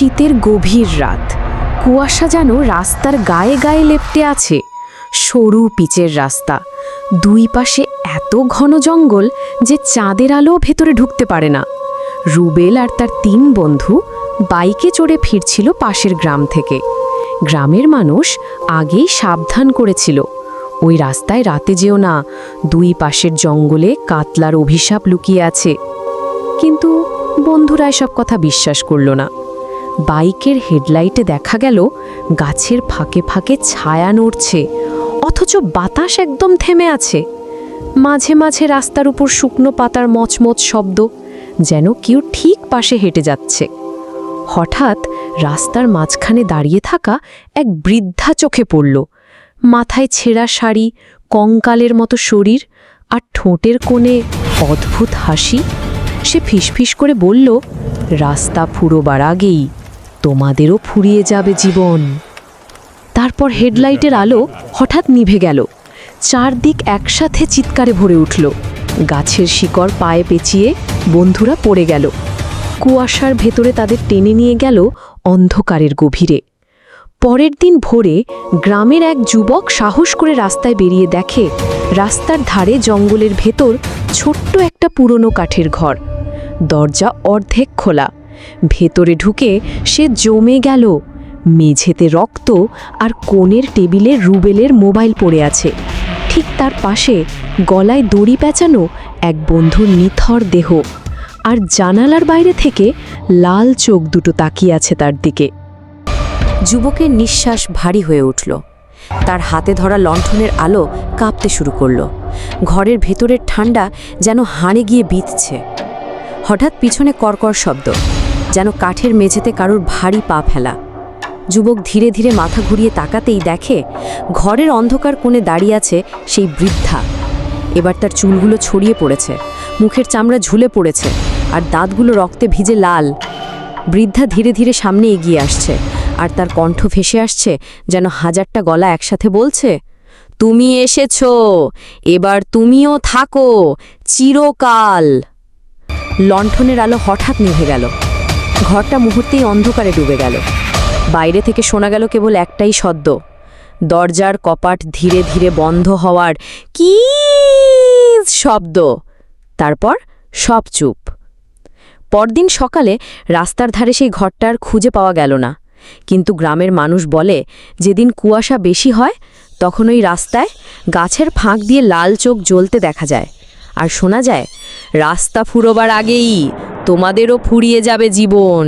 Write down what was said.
শীতের গভীর রাত। কুয়াশা যেন রাস্তার গায়ে গায়ে লেপ্টে আছে। সরু পিচের রাস্তা। দুই পাশে এত ঘন জঙ্গল যে চাঁদের আলো ভেতরে ঢুকতে পারে না। রুবেল আর তার তিন বন্ধু বাইকে চড়ে ফিরছিল পাশের গ্রাম থেকে। গ্রামের মানুষ আগেই সাবধান করেছিল। ওই রাস্তায় রাতে যেও না, দুই পাশের জঙ্গলে কাতলার অভিশাপ লুকিয়ে আছে। কিন্তু বন্ধুরা এসব কথা বিশ্বাস করল না। বাইকের হেডলাইটে দেখা গেল গাছের ফাঁকে ফাঁকে ছায়া নড়ছে, অথচ বাতাস একদম থেমে আছে। মাঝে মাঝে রাস্তার উপর শুকনো পাতার মচমচ শব্দ, যেন কেউ ঠিক পাশে হেঁটে যাচ্ছে। হঠাৎ রাস্তার মাঝখানে দাঁড়িয়ে থাকা এক বৃদ্ধা চোখে পড়ল। মাথায় ছেঁড়া শাড়ি, কঙ্কালের মতো শরীর আর ঠোঁটের কোণে অদ্ভুত হাসি। সে ফিসফিস করে বলল, রাস্তা ফুরোবার আগেই। তোমাদেরও ফুরিয়ে যাবে জীবন। তারপর হেডলাইটের আলো হঠাৎ নিভে গেল। চারদিক একসাথে চিৎকারে ভরে উঠল। গাছের শিকড় পায়ে পেঁচিয়ে বন্ধুরা পড়ে গেল। কুয়াশার ভেতরে তাদের টেনে নিয়ে গেল অন্ধকারের গভীরে। পরের দিন ভোরে গ্রামের এক যুবক সাহস করে রাস্তায় বেরিয়ে দেখে রাস্তার ধারে জঙ্গলের ভেতর ছোট্ট একটা পুরনো কাঠের ঘর। দরজা অর্ধেক খোলা। ভেতরে ঢুকে সে জমে গেল। মেঝেতে রক্ত আর কোণের টেবিলে রুবেলের মোবাইল পড়ে আছে। ঠিক তার পাশে গলায় দড়ি পেঁচানো এক বন্ধুর নিথর দেহ। আর জানালার বাইরে থেকে লাল চোখ দুটো তাকিয়ে আছে তার দিকে। যুবকের নিঃশ্বাস ভারী হয়ে উঠল। তার হাতে ধরা লণ্ঠনের আলো কাঁপতে শুরু করল। ঘরের ভেতরের ঠান্ডা যেন হাড়ে গিয়ে বিঁধছে। হঠাৎ পিছনে কর্কর শব্দ। যেন কাঠের মেঝেতে কারুর ভারী পা ফেলা। যুবক ধীরে ধীরে মাথা ঘুরিয়ে তাকাতেই দেখে, ঘরের অন্ধকার কোণে দাঁড়িয়ে আছে সেই বৃদ্ধা। এবার তার চুলগুলো ছড়িয়ে পড়েছে, মুখের চামড়া ঝুলে পড়েছে, আর দাঁতগুলো রক্তে ভিজে লাল। বৃদ্ধা ধীরে ধীরে সামনে এগিয়ে আসছে, আর তার কণ্ঠ ভেসে আসছে যেন হাজারটা গলা একসাথে বলছে, তুমি এসেছ, এবার তুমিও থাকো, চিরকাল! লণ্ঠনের আলো হঠাৎ নিভে গেল। ঘরটা মুহূর্তেই অন্ধকারে ডুবে গেল। বাইরে থেকে শোনা গেল কেবল একটাই শব্দ। দরজার কপাট ধীরে ধীরে বন্ধ হওয়ার কি শব্দ। তারপর সব চুপ। পরদিন সকালে রাস্তার ধারে সেই ঘরটা আর খুঁজে পাওয়া গেল না। কিন্তু গ্রামের মানুষ বলে, যেদিন কুয়াশা বেশি হয়, তখন ওই রাস্তায় গাছের ফাঁক দিয়ে লাল চোখ জ্বলতে দেখা যায়। আর শোনা যায়, রাস্তা ফুরোবার আগেই তোমাদেরও ফুরিয়ে যাবে জীবন।